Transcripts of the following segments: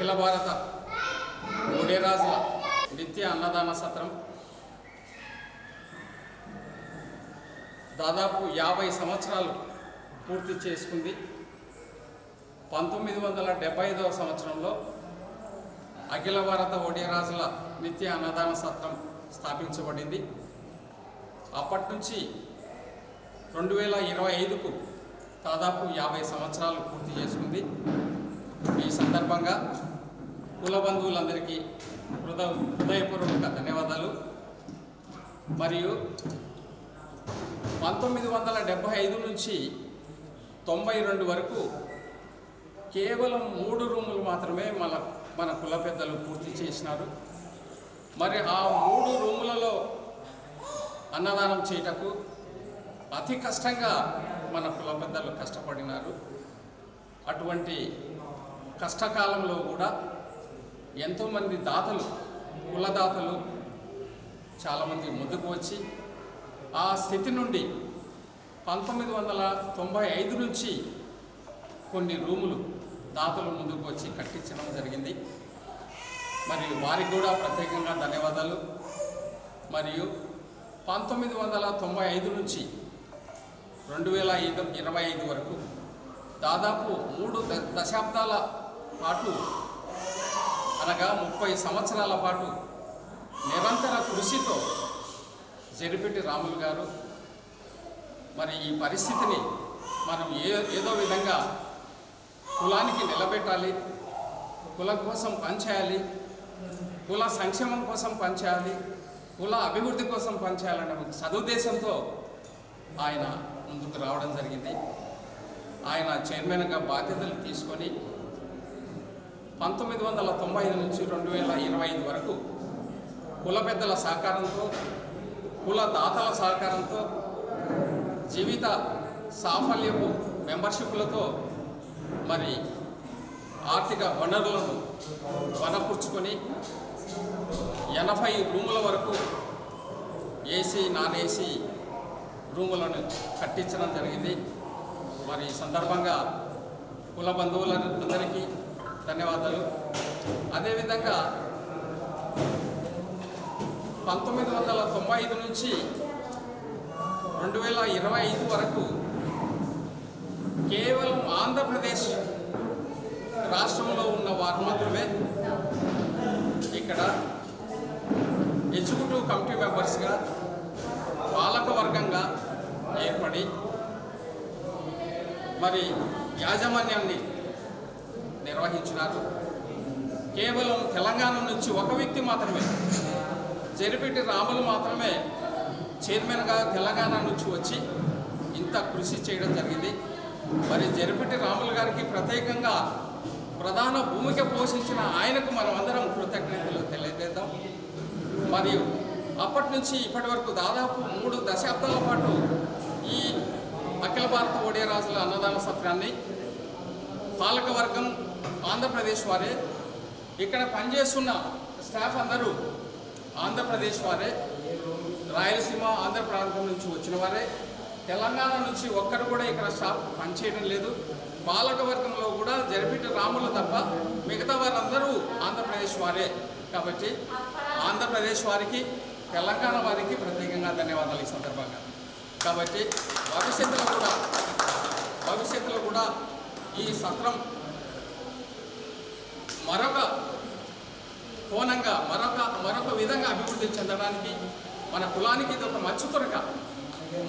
అఖిల భారత మూడేరాజుల నిత్య అన్నదాన సత్రం. దాదాపు యాభై సంవత్సరాలు పూర్తి చేసుకుంది. పంతొమ్మిది వందల డెబ్బై ఐదవ సంవత్సరంలో అఖిల భారత ఒడియరాజుల నిత్య అన్నదాన సత్రం స్థాపించబడింది. అప్పటి నుంచి రెండు వేల ఇరవై ఐదుకు దాదాపు యాభై సంవత్సరాలు పూర్తి చేసుకుంది. ఈ సందర్భంగా కుల బంధువులందరికీ హృదయ హృదయపూర్వక ధన్యవాదాలు. మరియు పంతొమ్మిది వందల డెబ్భై ఐదు నుంచి తొంభై రెండు వరకు కేవలం మూడు రూములు మాత్రమే మన మన కుల పెద్దలు పూర్తి చేసినారు. మరి ఆ మూడు రూములలో అన్నదానం చేయటకు అతి కష్టంగా మన కుల పెద్దలు కష్టపడినారు. అటువంటి కష్టకాలంలో కూడా ఎంతోమంది దాతలు కులదాతలు చాలామంది ముందుకు వచ్చి ఆ స్థితి నుండి పంతొమ్మిది వందల తొంభై ఐదు నుంచి కొన్ని రూములు దాతలు ముందుకు వచ్చి కట్టించడం జరిగింది. మరియు వారికి కూడా ప్రత్యేకంగా ధన్యవాదాలు. మరియు పంతొమ్మిది వందల తొంభై ఐదు నుంచి రెండు వేల ఐదు ఇరవై ఐదు వరకు దాదాపు మూడు ద- దశాబ్దాల పాటు అనగా ముప్పై సంవత్సరాల పాటు నిరంతర కృషితో జరిపెట్టి రాములు గారు మరి ఈ పరిస్థితిని మనం ఏ ఏదో విధంగా కులానికి నిలబెట్టాలి కులం కోసం పనిచేయాలి కుల సంక్షేమం కోసం పనిచేయాలి కుల అభివృద్ధి కోసం పనిచేయాలనే ఒక సదుద్దేశంతో ఆయన ముందుకు రావడం జరిగింది. ఆయన చైర్మన్గా బాధ్యతలు తీసుకొని పంతొమ్మిది వందల తొంభై ఐదు నుంచి రెండు వేల ఇరవై ఐదు వరకు కుల పెద్దల సహకారంతో కుల దాతల సహకారంతో జీవిత సాఫల్యపు మెంబర్షిప్లతో మరి ఆర్థిక వనరులను వనపుచ్చుకొని ఎనభై రూముల వరకు ఏసీ నాన్ ఏసీ రూములను కట్టించడం జరిగింది. మరి ఈ సందర్భంగా కుల బంధువులందరికీ ధన్యవాదాలు. అదేవిధంగా పంతొమ్మిది వందల తొంభై ఐదు నుంచి రెండు వేల ఇరవై ఐదు వరకు కేవలం ఆంధ్రప్రదేశ్ రాష్ట్రంలో ఉన్న వారు మాత్రమే ఇక్కడ ఎగ్జిక్యూటివ్ కమిటీ మెంబర్స్గా పాలక వర్గంగా ఏర్పడి మరి యాజమాన్యాన్ని నిర్వహించినారు. కేవలం తెలంగాణ నుంచి ఒక వ్యక్తి మాత్రమే జరిపెట్టి రాములు మాత్రమే చైర్మన్గా తెలంగాణ నుంచి వచ్చి ఇంత కృషి చేయడం జరిగింది. మరి జరిపెట్టి రాములు గారికి ప్రత్యేకంగా ప్రధాన భూమిక పోషించిన ఆయనకు మనం అందరం కృతజ్ఞతలు తెలియజేద్దాం. మరియు అప్పటి నుంచి ఇప్పటి వరకు దాదాపు మూడు దశాబ్దాల పాటు ఈ అఖిల భారత ఒడియరాజుల అన్నదాన సత్రాన్ని పాలకవర్గం ఆంధ్రప్రదేశ్ వారే. ఇక్కడ పనిచేస్తున్న స్టాఫ్ అందరూ ఆంధ్రప్రదేశ్ వారే. రాయలసీమ ఆంధ్ర ప్రాంతం నుంచి వచ్చిన వారే. తెలంగాణ నుంచి ఒక్కరు కూడా ఇక్కడ స్టాఫ్ పనిచేయడం లేదు. పాలకవర్గంలో కూడా జరిపిట రాములు తప్ప మిగతా వారందరూ ఆంధ్రప్రదేశ్ వారే. కాబట్టి ఆంధ్రప్రదేశ్ వారికి తెలంగాణ వారికి ప్రత్యేకంగా ధన్యవాదాలు ఈ సందర్భంగా. కాబట్టి భవిష్యత్తులో కూడా భవిష్యత్తులో కూడా ఈ సత్రం మరొక కోణంగా మరొక మరొక విధంగా అభివృద్ధి చెందడానికి మన కులానికి ఇది ఒక మచ్చుతురక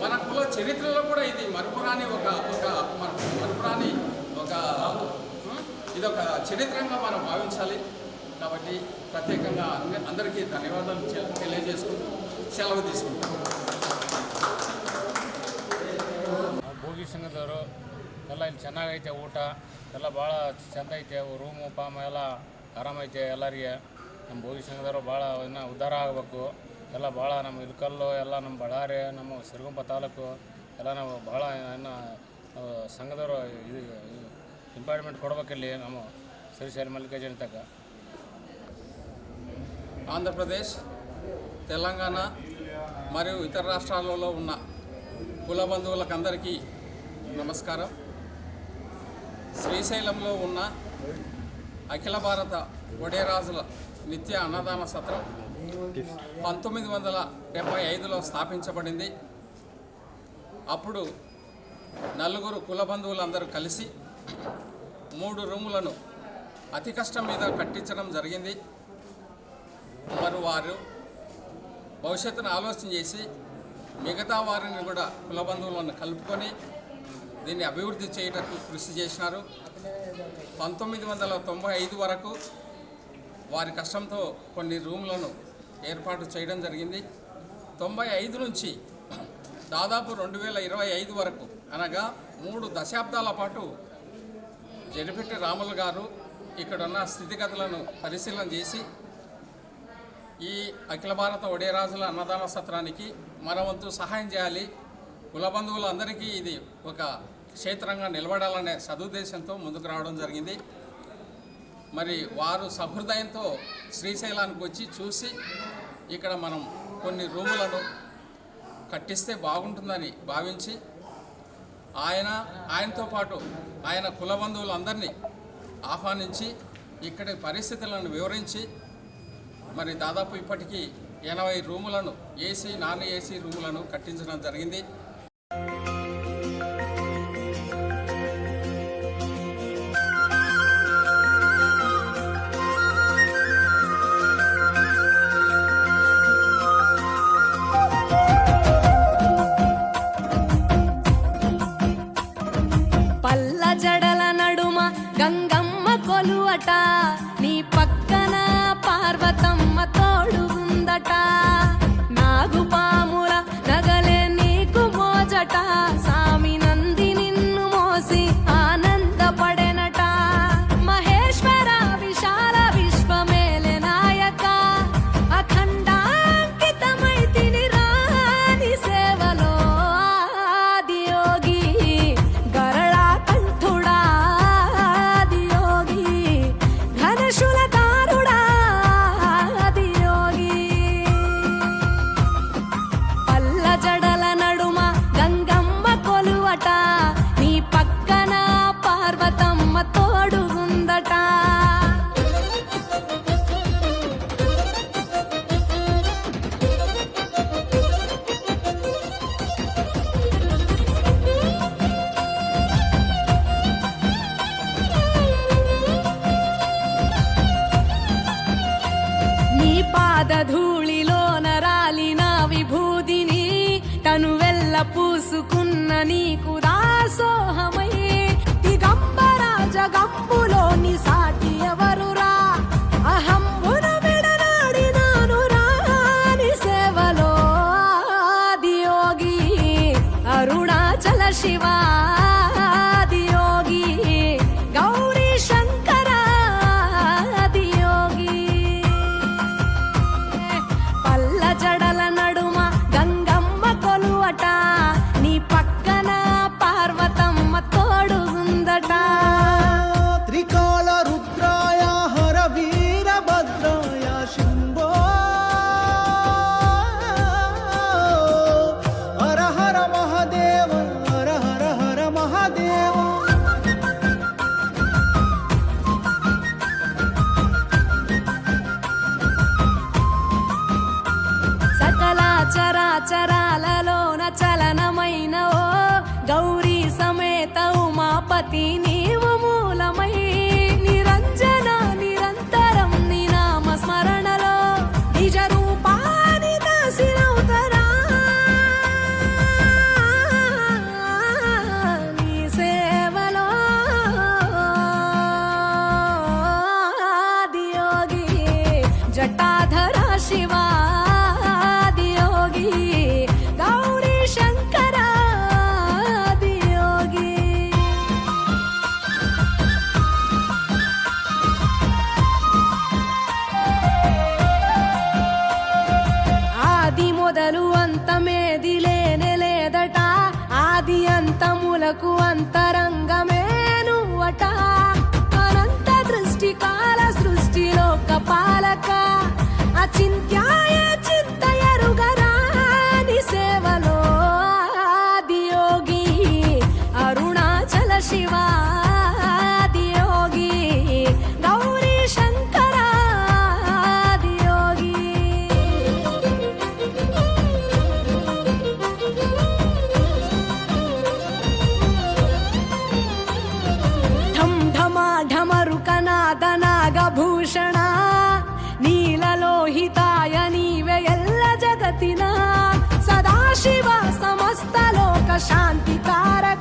మన కుల చరిత్రలో కూడా ఇది మరుపురాని ఒక ఒక మన- మరుపురాని ఒక ఉం, ఇది ఒక చరిత్రంగా మనం భావించాలి కాబట్టి ప్రత్యేకంగా అన్ని- అందరికీ ధన్యవాదాలు చె- తెలియజేసుకుంటూ సెలవు తీసుకుంటాం ಭೋಗಿ ಸಂಘದವರು ಎಲ್ಲ ಇಲ್ಲಿ ಚೆನ್ನಾಗೈತೆ ಊಟ ಎಲ್ಲ ಭಾಳ ಚೆಂದ ಐತೆ ರೂಮು ಪಾಮ ಎಲ್ಲ ಆರಾಮೈತೆ ಎಲ್ಲರಿಗೆ ನಮ್ಮ ಭೋಗಿ ಸಂಘದವರು ಭಾಳ ಇನ್ನೂ ಉದ್ಧಾರ ಆಗಬೇಕು ಎಲ್ಲ ಭಾಳ ನಮ್ಮ ಇಲ್ಕಲ್ಲು ಎಲ್ಲ ನಮ್ಮ ಬಳ್ಳಾರಿ ನಮ್ಮ ಸಿರುಗುಂಪ ತಾಲೂಕು ಎಲ್ಲ ನಾವು ಭಾಳ ಇನ್ನು ನಾವು ಸಂಘದವರು ಇದು ಇಂಪಾರ್ಟ್ಮೆಂಟ್ ಕೊಡ್ಬೇಕಿಲ್ಲಿ ನಮ್ಮ ಶ್ರೀಶೈಲ ಮಲ್ಲಿಕಾರ್ಜುನ ತಕ್ಕ ఆంధ్రప్రదేశ్ తెలంగాణ మరియు ఇతర రాష్ట్రాలలో ఉన్న కుల బంధువులకు అందరికీ నమస్కారం శ్రీశైలంలో ఉన్న అఖిల భారత ఒడేరాజుల నిత్య అన్నదాన సత్రం పంతొమ్మిది వందల డెబ్బై ఐదులో స్థాపించబడింది. అప్పుడు నలుగురు కుల బంధువులందరూ కలిసి మూడు రూములను అతి కష్టం మీద కట్టించడం జరిగింది. మరి వారు భవిష్యత్తును ఆలోచన చేసి మిగతా వారిని కూడా కుల బంధువులను కలుపుకొని దీన్ని అభివృద్ధి చేయటకు కృషి చేసినారు. పంతొమ్మిది వందల తొంభై ఐదు వరకు వారి కష్టంతో కొన్ని రూమ్లను ఏర్పాటు చేయడం జరిగింది. తొంభై ఐదు నుంచి దాదాపు రెండు వేల ఇరవై ఐదు వరకు అనగా మూడు దశాబ్దాల పాటు జరిపెట్టి రాములు గారు ఇక్కడున్న స్థితిగతులను పరిశీలన చేసి ఈ అఖిల భారత ఒడేరాజుల అన్నదాన సత్రానికి మన వంతు సహాయం చేయాలి. కుల బంధువులందరికీ ఇది ఒక క్షేత్రంగా నిలబడాలనే సదుద్దేశంతో ముందుకు రావడం జరిగింది. మరి వారు సహృదయంతో శ్రీశైలానికి వచ్చి చూసి ఇక్కడ మనం కొన్ని రూములను కట్టిస్తే బాగుంటుందని భావించి ఆయన ఆయనతో పాటు ఆయన కుల బంధువులందరినీ ఆహ్వానించి ఇక్కడి పరిస్థితులను వివరించి మరి దాదాపు ఇప్పటికీ ఎనభై రూములను ఏసీ నాన్ ఏసీ రూములను కట్టించడం జరిగింది. కొలువట నీ పక్కన పార్వతమ్మ తోడుగుందట నాగుపాముల కొలువట నీ పక్కన పార్వతమ్మ తోడుగుందట నీ పాదధూళి పూసుకున్న నీకు దాసోహమై. దిగంబర జగంబులోని సాటి ఎవరురా? అహం Cynthia शांति कारक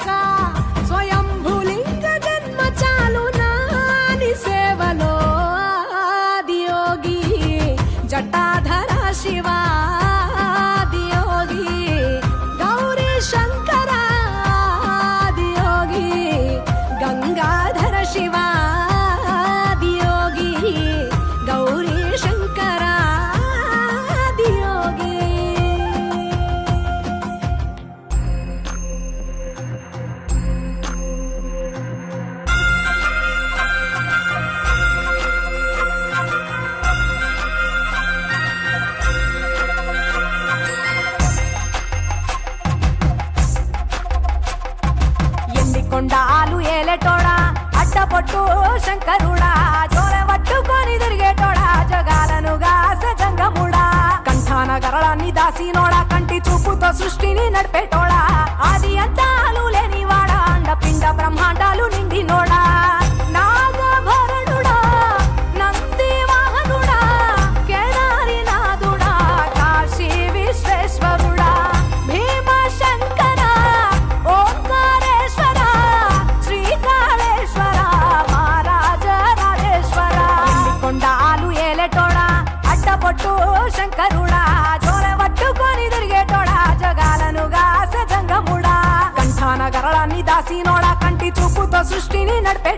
సృష్టిని నడిపేట ಸುಷ್ಟಿನಿ ನಡ್ಪೆ